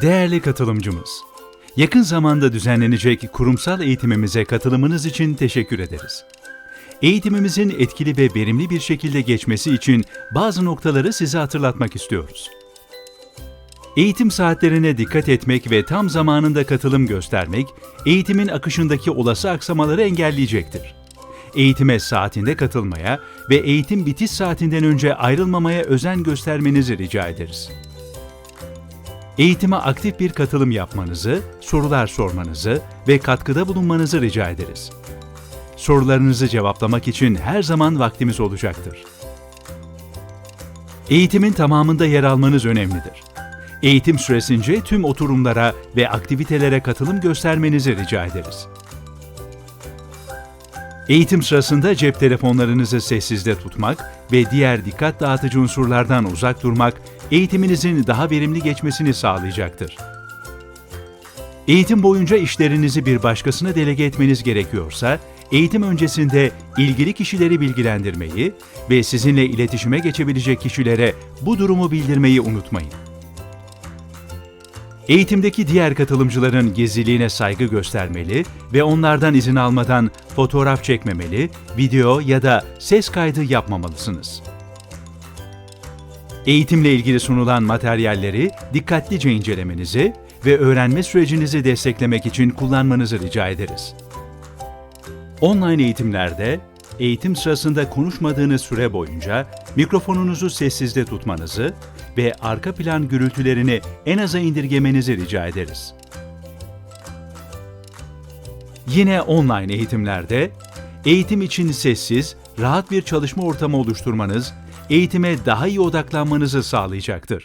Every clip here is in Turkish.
Değerli katılımcımız, yakın zamanda düzenlenecek kurumsal eğitimimize katılımınız için teşekkür ederiz. Eğitimimizin etkili ve verimli bir şekilde geçmesi için bazı noktaları size hatırlatmak istiyoruz. Eğitim saatlerine dikkat etmek ve tam zamanında katılım göstermek, eğitimin akışındaki olası aksamaları engelleyecektir. Eğitime saatinde katılmaya ve eğitim bitiş saatinden önce ayrılmamaya özen göstermenizi rica ederiz. Eğitime aktif bir katılım yapmanızı, sorular sormanızı ve katkıda bulunmanızı rica ederiz. Sorularınızı cevaplamak için her zaman vaktimiz olacaktır. Eğitimin tamamında yer almanız önemlidir. Eğitim süresince tüm oturumlara ve aktivitelere katılım göstermenizi rica ederiz. Eğitim sırasında cep telefonlarınızı sessizde tutmak ve diğer dikkat dağıtıcı unsurlardan uzak durmak eğitiminizin daha verimli geçmesini sağlayacaktır. Eğitim boyunca işlerinizi bir başkasına delege etmeniz gerekiyorsa, eğitim öncesinde ilgili kişileri bilgilendirmeyi ve sizinle iletişime geçebilecek kişilere bu durumu bildirmeyi unutmayın. Eğitimdeki diğer katılımcıların gizliliğine saygı göstermeli ve onlardan izin almadan fotoğraf çekmemeli, video ya da ses kaydı yapmamalısınız. Eğitimle ilgili sunulan materyalleri dikkatlice incelemenizi ve öğrenme sürecinizi desteklemek için kullanmanızı rica ederiz. Online eğitimlerde eğitim sırasında konuşmadığınız süre boyunca mikrofonunuzu sessizde tutmanızı ve arka plan gürültülerini en aza indirgemenizi rica ederiz. Yine online eğitimlerde eğitim için sessiz, rahat bir çalışma ortamı oluşturmanız eğitime daha iyi odaklanmanızı sağlayacaktır.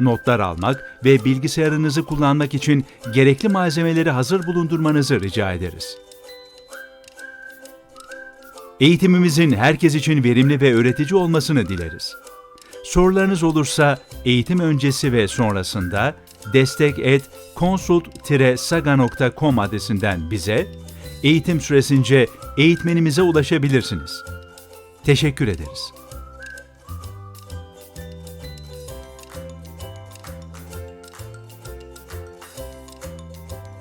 Notlar almak ve bilgisayarınızı kullanmak için gerekli malzemeleri hazır bulundurmanızı rica ederiz. Eğitimimizin herkes için verimli ve öğretici olmasını dileriz. Sorularınız olursa eğitim öncesi ve sonrasında destek et consult-saga.com adresinden bize, eğitim süresince eğitmenimize ulaşabilirsiniz. Teşekkür ederiz.